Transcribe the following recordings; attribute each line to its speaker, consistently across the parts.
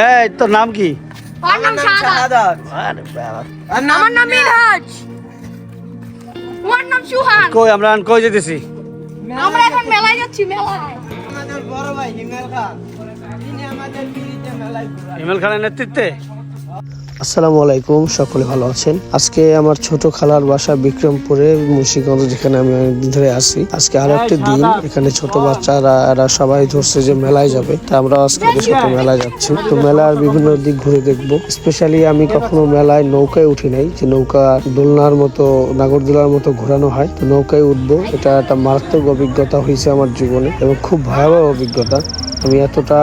Speaker 1: এই তোর নাম কি?
Speaker 2: আমার নাম শাহাদাত
Speaker 1: আরে বাবা।
Speaker 2: আমার নাম মিনহাজ আমার নাম সুহান।
Speaker 1: কই আমরা কই যেতেছি?
Speaker 2: আমরা এখন মেলায় যাচ্ছি মেলায়।
Speaker 3: আমাদের বড় ভাই হিমেল খান। তিনি আমাদের মেলায় ঘুরান
Speaker 1: ইমেল খানের নেতৃত্বে?
Speaker 4: আসসালামু আলাইকুম সকলে ভালো আছেন? আজকে আমার ছোট খালার বাসা বিক্রমপুরে মুন্সিগঞ্জ যেখানে আমি অনেকদিন ধরে আছি। আজকে আরও একটি দিন এখানে ছোট বাচ্চারা এরা সবাই ধরছে যে মেলায় যাবে। তা আমরা আজকে সাথে মেলায় যাচ্ছি। তো মেলার বিভিন্ন দিক ঘুরে দেখব। স্পেশালি আমি কখনো মেলায় নৌকায় উঠি নাই যে নৌকা দোলনার মতো নাগরদোলার মতো ঘোরানো হয়। তো নৌকায় উঠবো এটা একটা মারাত্মক অভিজ্ঞতা হয়েছে আমার জীবনে এবং খুব ভয়াবহ অভিজ্ঞতা। আমি এতটা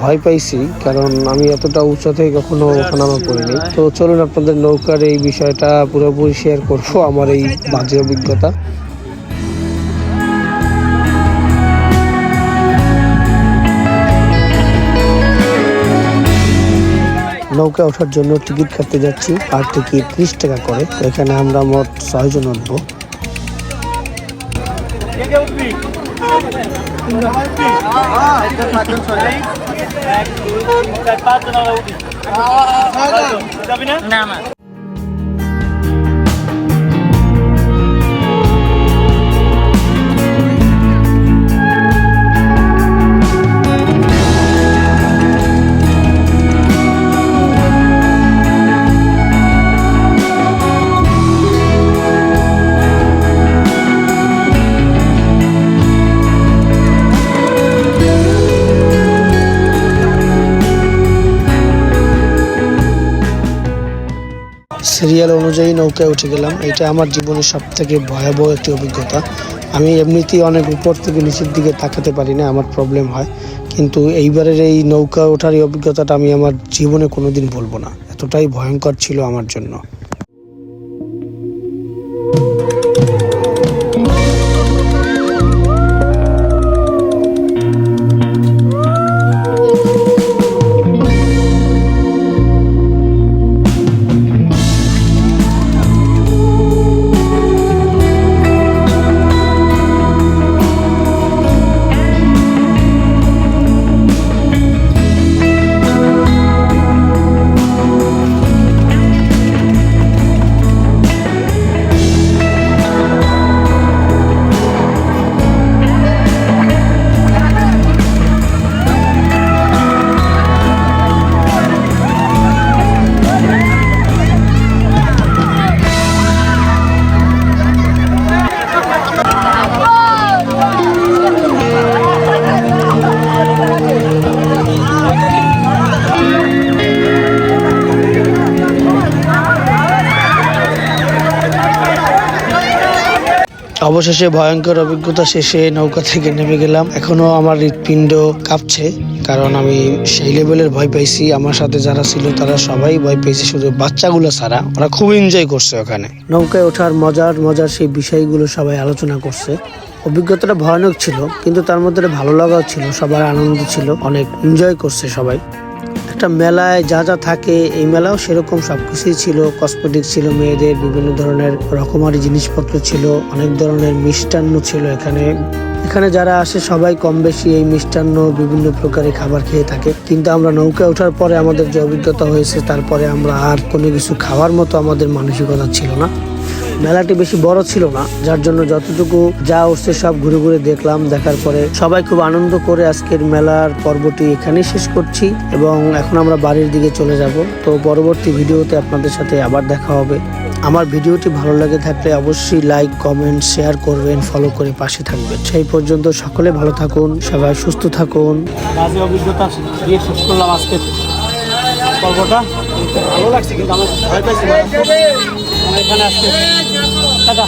Speaker 4: ভয় পাইছি, কারণ আমি এতটা উঁচা থেকে কখনো ওঠানামা করিনি তো চলুন আপনাদের নৌকার এই বিষয়টা পুরোপুরি শেয়ার করব, আমার এই বাজে অভিজ্ঞতা। নৌকা ওঠার জন্য টিকিট কাটতে যাচ্ছি, আর টিকিট ত্রিশ টাকা করে। এখানে আমরা মোট પાંચ જણા ના. সিরিয়াল অনুযায়ী নৌকায় উঠে গেলাম। এটা আমার জীবনের সব থেকে ভয়াবহ একটি অভিজ্ঞতা। আমি এমনিতেই অনেক উপর থেকে নিচের দিকে তাকাতে পারি না, আমার প্রবলেম হয়। কিন্তু এইবারের এই নৌকা ওঠার এই অভিজ্ঞতাটা আমি আমার জীবনে কোনোদিন বলব না। এতটাই ভয়ঙ্কর ছিল আমার জন্য। অবশেষে ভয়ঙ্কর অভিজ্ঞতা শেষে নৌকা থেকে নেমে গেলাম। এখনও আমার হৃৎপিণ্ড কাঁপছে, কারণ আমি সেই লেভেলের ভয় পাইছি। আমার সাথে যারা ছিল তারা সবাই ভয় পেয়েছে, শুধু বাচ্চাগুলো ছাড়া। ওরা খুব এনজয় করছে ওখানে। নৌকায় ওঠার মজার মজার সেই বিষয়গুলো সবাই আলোচনা করছে। অভিজ্ঞতাটা ভয়ানক ছিল, কিন্তু তার মধ্যে ভালো লাগাও ছিল, সবার আনন্দ ছিল, অনেক এনজয় করছে সবাই। একটা মেলায় যা যা থাকে, এই মেলাও সেরকম সবকিছুই ছিল। কসমেটিক ছিল, মেয়েদের বিভিন্ন ধরনের রকমারি জিনিসপত্র ছিল, অনেক ধরনের মিষ্টান্ন ছিল এখানে। এখানে যারা আসে সবাই কম বেশি এই মিষ্টান্ন বিভিন্ন প্রকারের খাবার খেয়ে থাকে। কিন্তু আমরা নৌকায় ওঠার পরে আমাদের যে অভিজ্ঞতা হয়েছে, তারপরে আমরা আর কোনো কিছু খাওয়ার মতো আমাদের মানসিকতা ছিল না। মেলাটি বেশি বড় ছিল না, যার জন্য যতটুকু যা উঠছে সব ঘুরে ঘুরে দেখলাম, দেখার পরে সবাই খুব আনন্দ করে আজকের মেলার পর্বটি এখানেই শেষ করছি এবং এখন আমরা বাড়ির দিকে চলে যাব। তো পরবর্তী ভিডিওতে আপনাদের সাথে আবার দেখা হবে। আমার ভিডিওটি ভালো লাগে থাকলে অবশ্যই লাইক, কমেন্ট, শেয়ার করবেন, ফলো করে পাশে থাকবেন। সেই পর্যন্ত সকলে ভালো থাকুন, সবাই সুস্থ থাকুন।
Speaker 1: পর্বটা ভালো লাগছে কিন্তু আমার ভয় পাইছি এখানে আজকে টাটা